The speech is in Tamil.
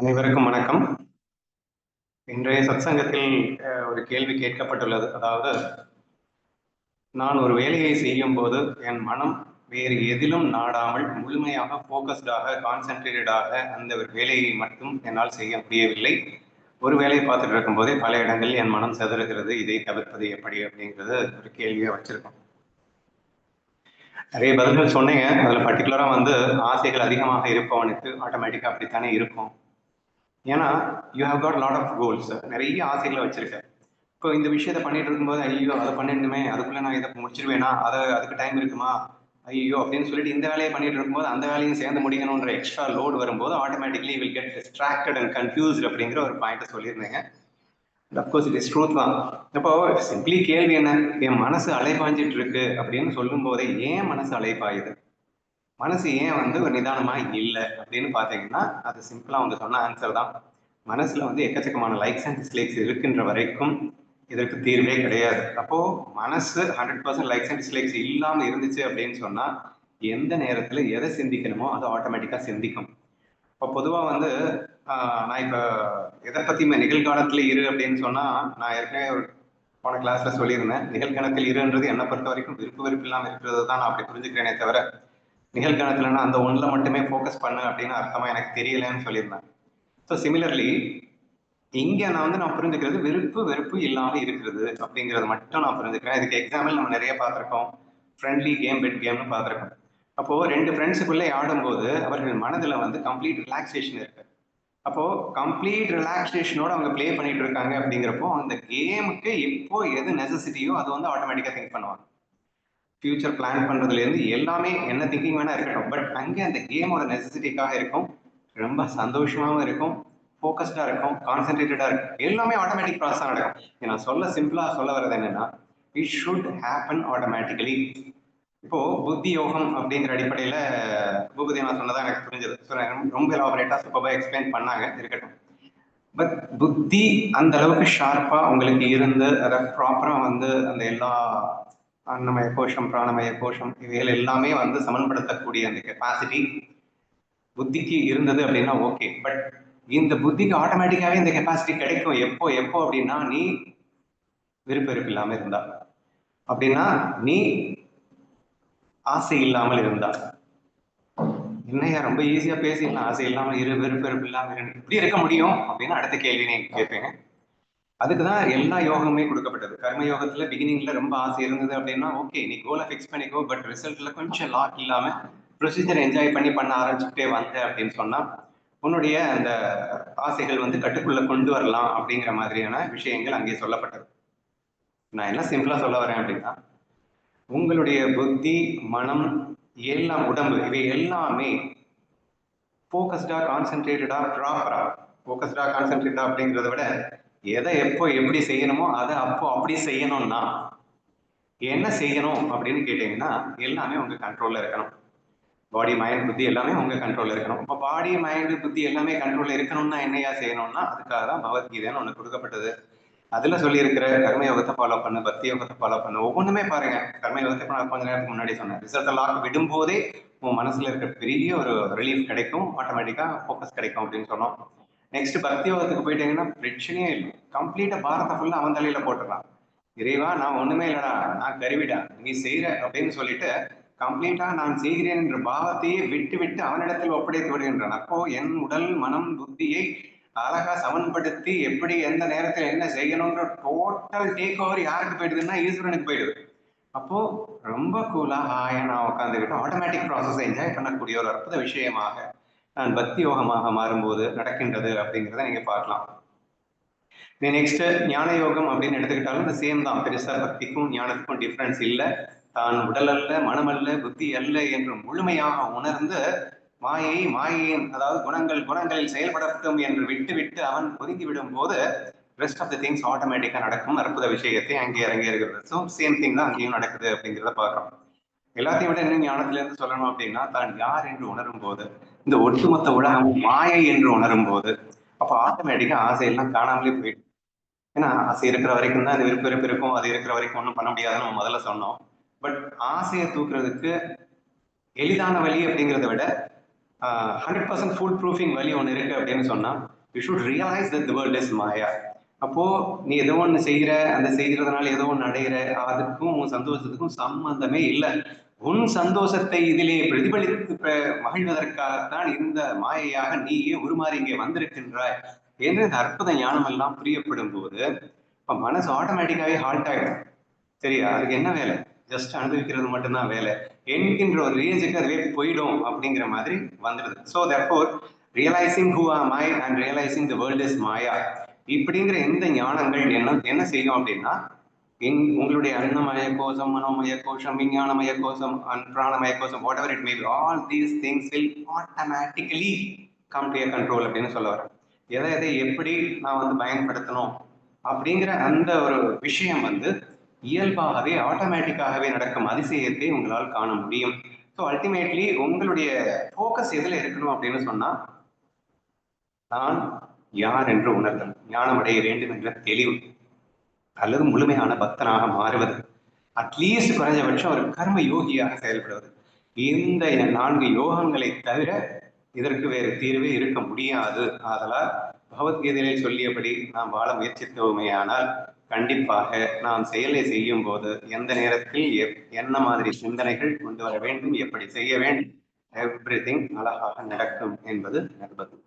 அனைவருக்கும் வணக்கம். இன்றைய சத்சங்கத்தில் ஒரு கேள்வி கேட்கப்பட்டுள்ளது. அதாவது நான் ஒரு வேலையை செய்யும் போது என் மனம் வேறு எதிலும் நாடாமல் முழுமையாக ஃபோக்கஸ்டாக கான்சென்ட்ரேட்டடாக அந்த ஒரு வேலையை மட்டும் என்னால் செய்ய முடியவில்லை. ஒரு வேலையை பார்த்துட்டு இருக்கும்போதே பல இடங்களில் என் மனம் செதறுகிறது. இதை தவிர்ப்பது எப்படி அப்படிங்கிறது ஒரு கேள்வியை வச்சிருக்கோம். நிறைய பதில்கள் சொன்னீங்க. அதில் பர்டிகுலராக வந்து ஆசைகள் அதிகமாக இருப்பவனுக்கு ஆட்டோமேட்டிக்காக அப்படித்தானே இருக்கும். ஏன்னா you have got lot of goals நிறைய ஆசைகளை வச்சிருக்க. இப்போ இந்த விஷயத்த பண்ணிட்டு இருக்கும்போது ஐயோ அதை பண்ணிடணுமே அதுக்குள்ள நான் இதை முடிச்சிருவேனா? அதை அதுக்கு டைம் இருக்குமா? ஐயோ அப்படின்னு சொல்லிட்டு இந்த வேலையை பண்ணிட்டு இருக்கும்போது அந்த வேலையும் சேர்ந்து முடிக்கணுன்ற எக்ஸ்ட்ரா லோடு வரும்போது automatically will get distracted and confused அப்படிங்கிற ஒரு point சொல்லியிருந்தேங்க. Of course it is truth தான். இப்போ சிம்பிளி கேள்வி என்ன? என் மனசு அலைப்பாஞ்சிட்டு இருக்கு அப்படின்னு சொல்லும் போதே ஏன் மனசு அலைப்பாயுது மனசு ஏன் வந்து ஒரு நிதானமா இல்லை அப்படின்னு பாத்தீங்கன்னா அது சிம்பிளா வந்து சொன்ன ஆன்சர் தான். மனசுல வந்து எக்கச்சக்கமான லைக்ஸ் அண்ட் டிஸ்லைக்ஸ் இருக்கின்ற வரைக்கும் இதற்கு தீர்வே கிடையாது. அப்போ மனசு hundred percent likes and dislikes இல்லாம இருந்துச்சு அப்படின்னு சொன்னா எந்த நேரத்துல எதை சிந்திக்கணுமோ அதை ஆட்டோமேட்டிக்கா சிந்திக்கும். இப்போ பொதுவா வந்து நான் இப்ப எதை பத்தியுமே நிகழ்காலத்துல இரு அப்படின்னு சொன்னா நான் ஏற்கனவே ஒரு போன கிளாஸ்ல சொல்லியிருந்தேன் நிகழ்காலத்தில் இருன்றது என்னை பொறுத்த வரைக்கும் விருப்பு வெறுப்பு இல்லாமல் இருக்கிறது தான் நான் அப்படி புரிஞ்சுக்கிறேனே தவிர நிகழ்காலத்துலன்னா அந்த ஒன்றில் மட்டுமே ஃபோக்கஸ் பண்ணு அப்படின்னு அர்த்தமாக எனக்கு தெரியலன்னு சொல்லியிருந்தேன். ஸோ சிமிலர்லி இங்கே நான் வந்து நான் புரிஞ்சுக்கிறது விருப்பு வெறுப்பு இல்லாமல் இருக்கிறது அப்படிங்கிறது மட்டும் நான் புரிஞ்சுக்கிறேன். இதுக்கு எக்ஸாம்பிள் நம்ம நிறைய பார்த்துருக்கோம். ஃப்ரெண்ட்லி கேம் பெட் கேம்னு பார்த்துருக்கோம். அப்போது ரெண்டு ஃப்ரெண்ட்ஸுக்குள்ளே ஆடும்போது அவர்கள் மனதில் வந்து கம்ப்ளீட் ரிலாக்ஸேஷன் இருக்கு. அப்போது கம்ப்ளீட் ரிலாக்ஸேஷனோட அவங்க ப்ளே பண்ணிட்டு இருக்காங்க அப்படிங்கிறப்போ அந்த கேமுக்கு எப்போ எது நெசசிட்டியோ அது வந்து ஆட்டோமேட்டிக்காக திங்க் பண்ணுவாங்க. ஃபியூச்சர் பிளான் பண்றதுல இருந்து எல்லாமே என்ன திங்கிங் வேணா இருக்கட்டும். பட் அங்கே அந்த கேமோட நெசசிட்டிக்காக இருக்கும். ரொம்ப சந்தோஷமாகவும் இருக்கும். ஃபோக்கஸ்டாக இருக்கும். கான்சென்ட்ரேட்டடாக இருக்கும். எல்லாமே ஆட்டோமேட்டிக் ப்ராசஸாக நடக்கும். நான் சொல்ல சிம்பிளாக சொல்ல வர்றது என்னென்னா இட் ஷுட் ஹேப்பன் ஆட்டோமேட்டிக்கலி இப்போ புத்தி யோகம் அப்படிங்கிற அடிப்படையில் பூபதி நான் சொன்னதா எனக்கு புரிஞ்சது. ஸோ நான் ரொம்ப எலாபரேட்டாக சூப்பராக எக்ஸ்பிளைன் பண்ணாங்க. இருக்கட்டும். பட் புத்தி அந்த அளவுக்கு ஷார்ப்பாக உங்களுக்கு இருந்து அதை ப்ராப்பராக வந்து அந்த எல்லா அன்னமய கோஷம் பிராணமய கோஷம் இவைகள் எல்லாமே வந்து சமன்படுத்தக்கூடிய அந்த கெப்பாசிட்டி புத்திக்கு இருந்தது அப்படின்னா ஓகே பட் இந்த புத்திக்கு ஆட்டோமேட்டிக்காவே இந்த கெப்பாசிட்டி கிடைக்கும். எப்போ எப்போ அப்படின்னா நீ விருப்ப வெறுப்பு இல்லாம இருந்தா. அப்படின்னா நீ ஆசை இல்லாமல் இருந்தா. என்னையா ரொம்ப ஈஸியா பேசிடலாம். ஆசை இல்லாம இரு விருப்ப வெறுப்பு இல்லாம இப்படி இருக்க முடியும்? அப்படின்னு அடுத்த கேள்வி நீங்க அதுக்குதான் எல்லா யோகமுமே கொடுக்கப்பட்டது. கர்ம யோகத்துல பிகினிங்ல ரொம்ப ஆசை இருந்தது அப்படின்னா ஓகே நீ கோலை ஃபிக்ஸ் பண்ணிக்கோ பட் ரிசல்ட்ல கொஞ்சம் லாக் இல்லாம ப்ரொசீஜர் என்ஜாய் பண்ணி பண்ண ஆரம்பிச்சுக்கிட்டே வந்த அப்படின்னு சொன்னா உன்னுடைய அந்த ஆசைகள் வந்து கட்டுக்குள்ள கொண்டு வரலாம் அப்படிங்கிற மாதிரியான விஷயங்கள் அங்கே சொல்லப்பட்டது. நான் என்ன சிம்பிளா சொல்ல வரேன் அப்படின்னா உங்களுடைய புத்தி மனம் எல்லாம் உடம்பு இவை எல்லாமே ஃபோக்கஸ்டா கான்சென்ட்ரேட்டடா ப்ராப்பரா ஃபோக்கஸ்டா கான்சென்ட்ரேட்டா அப்படிங்கிறத விட எதை எப்போ எப்படி செய்யணுமோ அதை அப்போ அப்படி செய்யணும்னா என்ன செய்யணும் அப்படின்னு கேட்டீங்கன்னா எல்லாமே உங்க கண்ட்ரோல்ல இருக்கணும். பாடி மைண்ட் புத்தி எல்லாமே உங்க கண்ட்ரோல்ல இருக்கணும். இப்போ பாடி மைண்ட் புத்தி எல்லாமே கண்ட்ரோல்ல இருக்கணும்னா என்னையா செய்யணும்னா அதுக்காக தான் பகவத்கீதைன்னு ஒண்ணு கொடுக்கப்பட்டது. அதுல சொல்லியிருக்கிற கர்மயோகத்தை ஃபாலோ பண்ணு பக்தி யோகத்தை ஃபாலோ பண்ணு ஒவ்வொன்றுமே பாருங்க. கர்மயோகத்தை நான் கொஞ்ச நேரத்துக்கு முன்னாடி சொன்னேன். ரிசல்ட் லாக் விடும்போதே உன் மனசுல இருக்கிற பெரிய ஒரு ரிலீஃப் கிடைக்கும். ஆட்டோமேட்டிக்கா ஃபோக்கஸ் கிடைக்கும் அப்படின்னு சொன்னோம். நெக்ஸ்ட் பக்தி யோகத்துக்கு போயிட்டீங்கன்னா பிரச்சனையே இல்லை. கம்ப்ளீட்டா பாரத்தை ஃபுல்லா அவன் தலையில போட்டுடலாம். இறைவா நான் ஒண்ணுமே இல்லடா நான் கருவிடா நீ செய்யற அப்படின்னு சொல்லிட்டு கம்ப்ளீட்டா நான் செய்கிறேன் என்ற பாவத்தையே விட்டு விட்டு அவனிடத்தில் ஒப்படைத்து விடுகின்றான். அப்போ என் உடல் மனம் புத்தியை அழகா சமன்படுத்தி எப்படி எந்த நேரத்தில் என்ன செய்யணுங்கிற டோட்டல் டேக் ஓவர் யாருக்கு போயிடுதுன்னா ஈஸ்வரனுக்கு போயிடுது. அப்போ ரொம்ப கூலா ஆய நான் உட்காந்துக்கிட்டு ஆட்டோமேட்டிக் ப்ராசஸ் என்ஜாய் பண்ணக்கூடிய ஒரு அற்புத விஷயமாக பக்தி யோகமாக மாறும்போது நடக்கின்றது அப்படிங்கிறத நீங்க பார்க்கலாம். நெக்ஸ்ட் ஞான யோகம் அப்படின்னு எடுத்துக்கிட்டாலும் இந்த சேம் தான். பெருசா பக்திக்கும் ஞானத்துக்கும் டிஃப்ரென்ஸ் இல்லை. தான் உடல் அல்ல மனம் அல்ல புத்தி அல்ல என்று முழுமையாக உணர்ந்து மாயை மாயையின் அதாவது குணங்கள் குணங்களில் செயல்படட்டும் என்று விட்டு விட்டு அவன் ஒதுங்கிவிடும் போது ரெஸ்ட் ஆஃப் த திங்ஸ் ஆட்டோமேட்டிக்காக நடக்கும். அற்புத விஷயத்தை அங்கே இறங்கி இருக்கிறது. ஸோ சேம் திங் தான் அங்கேயும் நடக்குது அப்படிங்கிறத பார்க்குறோம். எல்லாத்தையும் விட இன்னும் ஞானத்துல இருந்து சொல்லணும் அப்படின்னா தான் யார் என்று உணரும் போது இந்த ஒட்டுமொத்த உலகம் மாயை என்று உணரும் போது அப்ப ஆட்டோமேட்டிக்கா ஆசையெல்லாம் காணாமலே போயிடும். ஏன்னா ஆசை இருக்கிற வரைக்கும் தான் அது விருப்ப வெறுப்பு இருக்கும் அது இருக்கிற வரைக்கும் ஒன்றும் பண்ண முடியாதுன்னு நம்ம முதல்ல சொன்னோம். பட் ஆசையை தூக்குறதுக்கு எளிதான வழி அப்படிங்கிறத விட ஹண்ட்ரட் பர்சன்ட் ஃபுல் ப்ரூஃபிங் வழி ஒன்று இருக்கு அப்படின்னு சொன்னா you should realise that the world is maya அப்போ நீ ஏதோ ஒன்று செய்கிற அந்த செய்கிறதுனால ஏதோ ஒன்று அடைகிற அதுக்கும் உன் சந்தோஷத்துக்கும் சம்பந்தமே இல்லை. உன் சந்தோஷத்தை இதிலே பிரதிபலித்து மகிழ்வதற்காகத்தான் இந்த மாயையாக நீயே உருமாறி இங்கே வந்திருக்கின்றாய் என்று இந்த அற்புத ஞானம் எல்லாம் புரியப்படும் போது இப்ப மனசு ஆட்டோமேட்டிக்காவே ஹால்ட் ஆயிடும். சரியா? அதுக்கு என்ன வேலை? ஜஸ்ட் அனுபவிக்கிறது மட்டும்தான் வேலை. என்கின்ற ஒரு ரேஞ்சுக்கு அதுவே போயிடும் அப்படிங்கிற மாதிரி வந்துடுது. So therefore realising who are my and realising the world is maya இப்படிங்கிற இந்த ஞானங்கள் என்ன என்ன செய்யும் அப்படின்னா எங் உங்களுடைய அன்னமய கோஷம் மனோமய கோஷம் விஞ்ஞானமய கோஷம் பிராணமய கோஷம் whatever it may all these things will automatically come to control அப்படின்னு சொல்ல வரேன் எதை எதை எப்படி நான் வந்து பயன்படுத்தணும் அப்படிங்கிற அந்த ஒரு விஷயம் வந்து இயல்பாகவே ஆட்டோமேட்டிக்காகவே நடக்கும் அதிசயத்தை உங்களால் காண முடியும். ஸோ அல்டிமேட்லி உங்களுடைய ஃபோக்கஸ் எதில் இருக்கணும் அப்படின்னு சொன்னா நான் யார் என்று உணர்தல் ஞானம் அடைய வேண்டும் என்ற தெளிவு. அல்லது முழுமையான பக்தனாக மாறுவது. அட்லீஸ்ட் குறைஞ்சபட்சம் ஒரு கர்ம யோகியாக செயல்படுவது. இந்த நான்கு யோகங்களை தவிர இதற்கு வேறு தீர்வே இருக்க முடியாது. ஆதலால் பகவத்கீதையில் சொல்லியபடி நாம் வாழ முயற்சித்தோமேயானால் கண்டிப்பாக நாம் செயலை செய்யும் போது எந்த நேரத்தில் எப்- என்ன மாதிரி சிந்தனைகள் கொண்டு வர வேண்டும் எப்படி செய்ய வேண்டும் எவ்ரி திங் அழகாக நடக்கும் என்பது நிர்பந்தம்.